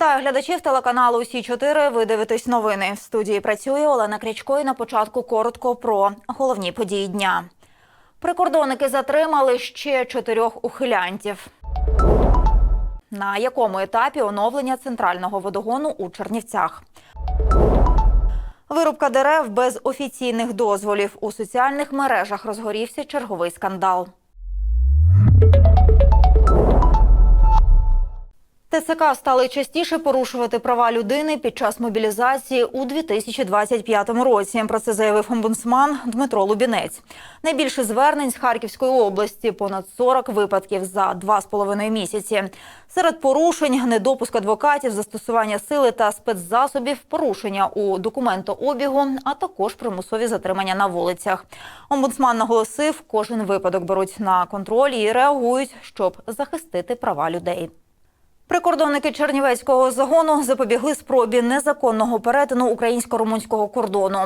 Вітаю глядачів телеканалу Усі 4 Ви дивитесь новини. В студії працює Олена Крячко. І на початку коротко про головні події дня. Прикордонники затримали ще чотирьох ухилянтів. На якому етапі оновлення центрального водогону у Чернівцях? Вирубка дерев без офіційних дозволів у соціальних мережах розгорівся черговий скандал. ТЦК стали частіше порушувати права людини під час мобілізації у 2025 році. Про це заявив омбудсман Дмитро Лубінець. Найбільше звернень з Харківської області понад 40 випадків за два з половиною місяці. Серед порушень недопуск адвокатів, застосування сили та спецзасобів, порушення у документообігу, а також примусові затримання на вулицях. Омбудсман наголосив, кожен випадок беруть на контроль і реагують, щоб захистити права людей. Прикордонники Чернівецького загону запобігли спробі незаконного перетину українсько-румунського кордону.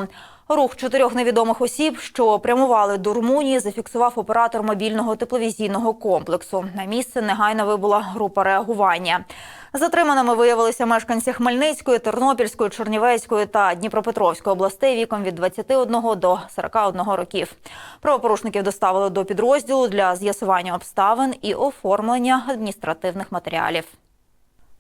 Рух чотирьох невідомих осіб, що прямували до Румунії, зафіксував оператор мобільного тепловізійного комплексу. На місце негайно вибула група реагування. Затриманими виявилися мешканці Хмельницької, Тернопільської, Чернівецької та Дніпропетровської областей віком від 21 до 41 років. Правопорушників доставили до підрозділу для з'ясування обставин і оформлення адміністративних матеріалів.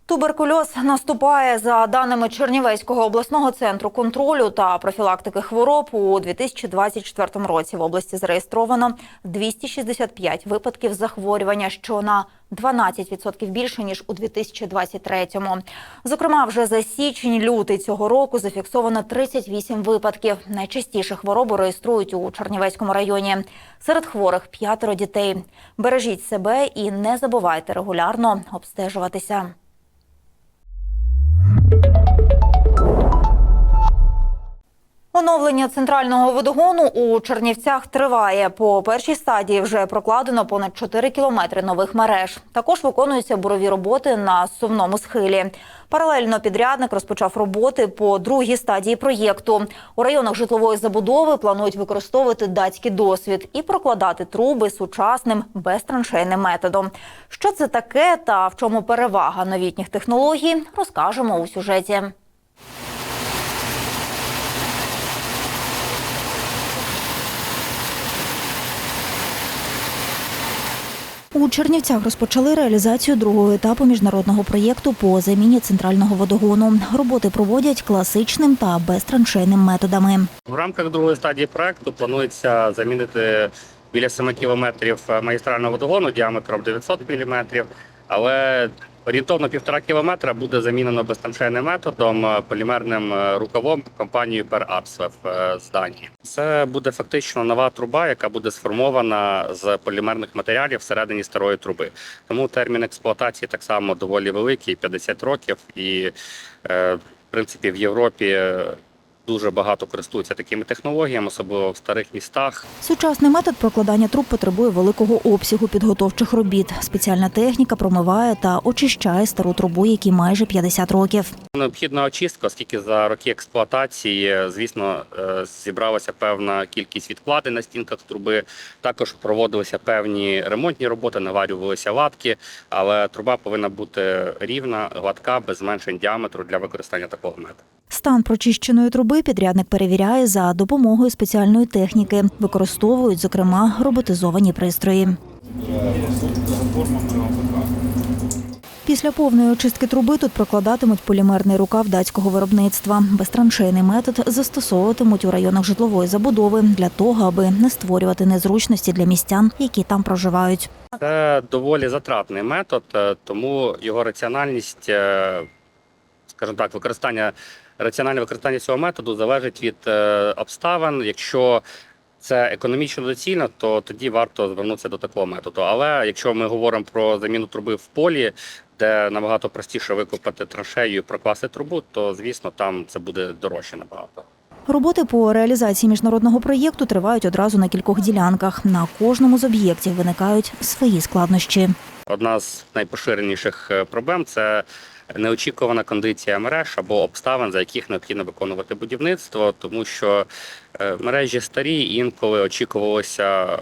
Туберкульоз наступає за даними Чернівецького обласного центру контролю та профілактики хвороб. У 2024 році в області зареєстровано 265 випадків захворювання, що на 12% більше ніж у 2023-му. Зокрема, вже за січень-лютий цього року зафіксовано 38 випадків. Найчастіше хворобу реєструють у Чернівецькому районі. Серед хворих п'ятеро дітей. Бережіть себе і не забувайте регулярно обстежуватися. Оновлення центрального водогону у Чернівцях триває. По першій стадії вже прокладено понад 4 кілометри нових мереж. Також виконуються бурові роботи на сувному схилі. Паралельно підрядник розпочав роботи по другій стадії проєкту. У районах житлової забудови планують використовувати датський досвід і прокладати труби сучасним безтраншейним методом. Що це таке та в чому перевага новітніх технологій, розкажемо у сюжеті. У Чернівцях розпочали реалізацію другого етапу міжнародного проєкту по заміні центрального водогону. Роботи проводять класичним та безтраншейним методами. В рамках другої стадії проекту планується замінити біля 7 кілометрів магістрального водогону діаметром 900 мм, але орієнтовно півтора кілометра буде замінено безтамшейним методом е, полімерним е, рукавом компанією Per е, з Данії. Це буде фактично нова труба, яка буде сформована з полімерних матеріалів всередині старої труби. Тому термін експлуатації так само доволі великий 50 років, і в принципі в Європі. Дуже багато користуються такими технологіями, особливо в старих містах. Сучасний метод прокладання труб потребує великого обсягу підготовчих робіт. Спеціальна техніка промиває та очищає стару трубу, якій майже 50 років. Необхідна очистка, оскільки за роки експлуатації, звісно, е, зібралася певна кількість відкладень на стінках труби. Також проводилися певні ремонтні роботи, наварювалися латки, але труба повинна бути рівна, гладка, без зменшень діаметру для використання такого методу. Стан прочищеної труби підрядник перевіряє за допомогою спеціальної техніки. Використовують, зокрема, роботизовані пристрої. Після повної очистки труби тут прокладатимуть полімерний рукав датського виробництва. Безтраншейний метод застосовуватимуть у районах житлової забудови для того, аби не створювати незручності для містян, які там проживають. Це доволі затратний метод, е, тому його раціональність, е, скажімо так, використання раціональне використання цього методу залежить від е, обставин. Якщо це економічно доцільно, то тоді варто звернутися до такого методу. Але якщо ми говоримо про заміну труби в полі, де набагато простіше викопати траншею і прокласти трубу, то звісно там це буде дорожче набагато. Роботи по реалізації міжнародного проєкту тривають одразу на кількох ділянках. На кожному з об'єктів виникають свої складнощі. Одна з найпоширеніших е, проблем це неочікувана кондиція мереж або обставин, за яких необхідно виконувати будівництво, тому що е, мережі старі інколи очікувалося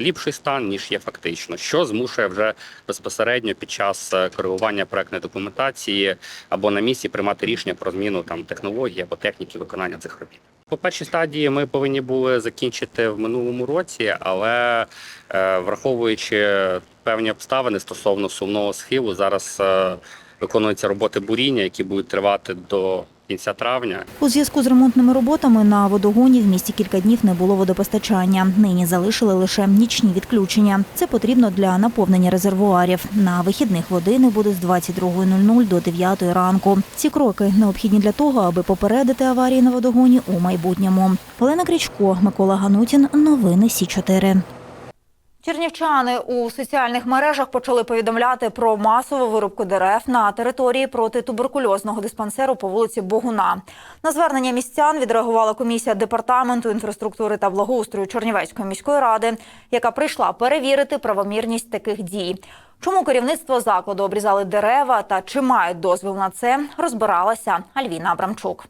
ліпший стан, ніж є фактично, що змушує вже безпосередньо під час е, коригування проектної документації або на місці приймати рішення про зміну там технології або техніки виконання цих робіт. По першій стадії ми повинні були закінчити в минулому році, але е, враховуючи певні обставини стосовно сумного схилу, зараз е, виконуються роботи буріння, які будуть тривати до кінця травня. У зв'язку з ремонтними роботами на водогоні в місті кілька днів не було водопостачання. Нині залишили лише нічні відключення. Це потрібно для наповнення резервуарів. На вихідних води не буде з 22.00 до 9 ранку. Ці кроки необхідні для того, аби попередити аварії на водогоні у майбутньому. Олена Крічко, Микола Ганутін. Новини Сі 4 Чернівчани у соціальних мережах почали повідомляти про масову вирубку дерев на території протитуберкульозного диспансеру по вулиці Богуна. На звернення містян відреагувала комісія департаменту інфраструктури та благоустрою Чернівецької міської ради, яка прийшла перевірити правомірність таких дій. Чому керівництво закладу обрізали дерева та чи мають дозвіл на це, розбиралася Альвіна Абрамчук.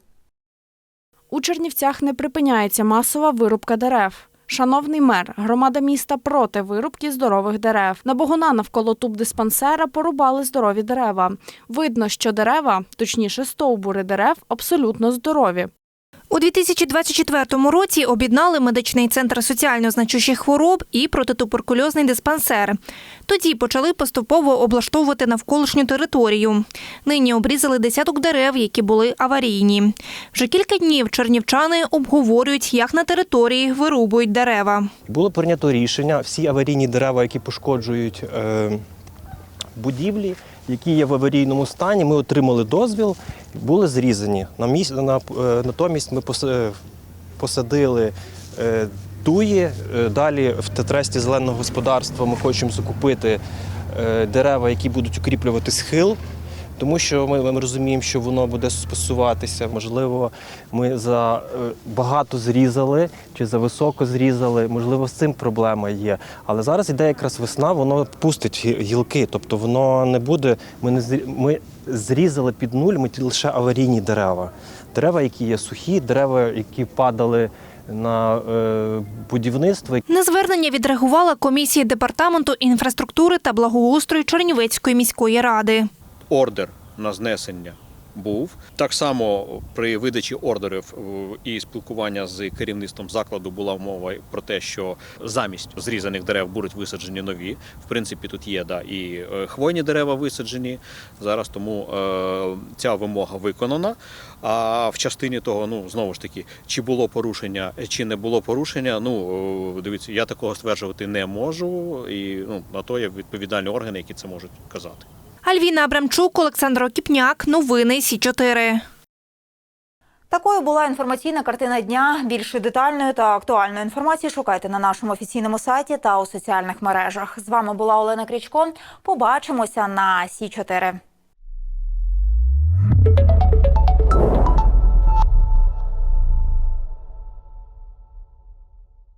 У Чернівцях не припиняється масова вирубка дерев. Шановний мер, громада міста проти вирубки здорових дерев. На Богуна навколо туб диспансера порубали здорові дерева. Видно, що дерева, точніше стовбури дерев, абсолютно здорові. У 2024 році об'єднали медичний центр соціально значущих хвороб і протитуберкульозний диспансер. Тоді почали поступово облаштовувати навколишню територію. Нині обрізали десяток дерев, які були аварійні. Вже кілька днів чернівчани обговорюють, як на території вирубують дерева. Було прийнято рішення всі аварійні дерева, які пошкоджують е, будівлі, які є в аварійному стані, ми отримали дозвіл, були зрізані. На міс... на... е, Натомість ми е, посадили дуї туї. Е, Далі в тетресті зеленого господарства ми хочемо закупити е, дерева, які будуть укріплювати схил. Тому що ми, ми розуміємо, що воно буде спасуватися. Можливо, ми за е, багато зрізали чи за високо зрізали. Можливо, з цим проблема є. Але зараз іде якраз весна, воно пустить гілки. Тобто воно не буде. Ми не ми зрізали під нуль, ми лише аварійні дерева. Дерева, які є сухі, дерева, які падали на е, будівництво, На звернення відреагувала комісія департаменту інфраструктури та благоустрою Чернівецької міської ради. Ордер на знесення був. Так само при видачі ордерів е, і спілкування з керівництвом закладу була мова про те, що замість зрізаних дерев будуть висаджені нові. В принципі, тут є да, і е, хвойні дерева висаджені зараз, тому е, ця вимога виконана. А в частині того, ну знову ж таки, чи було порушення, чи не було порушення. Ну е, дивіться, я такого стверджувати не можу, і ну на то є відповідальні органи, які це можуть казати. Альвіна Абрамчук, Олександр Окіпняк. Новини Сі 4 Такою була інформаційна картина дня. Більше детальної та актуальної інформації шукайте на нашому офіційному сайті та у соціальних мережах. З вами була Олена Крічко. Побачимося на Сі 4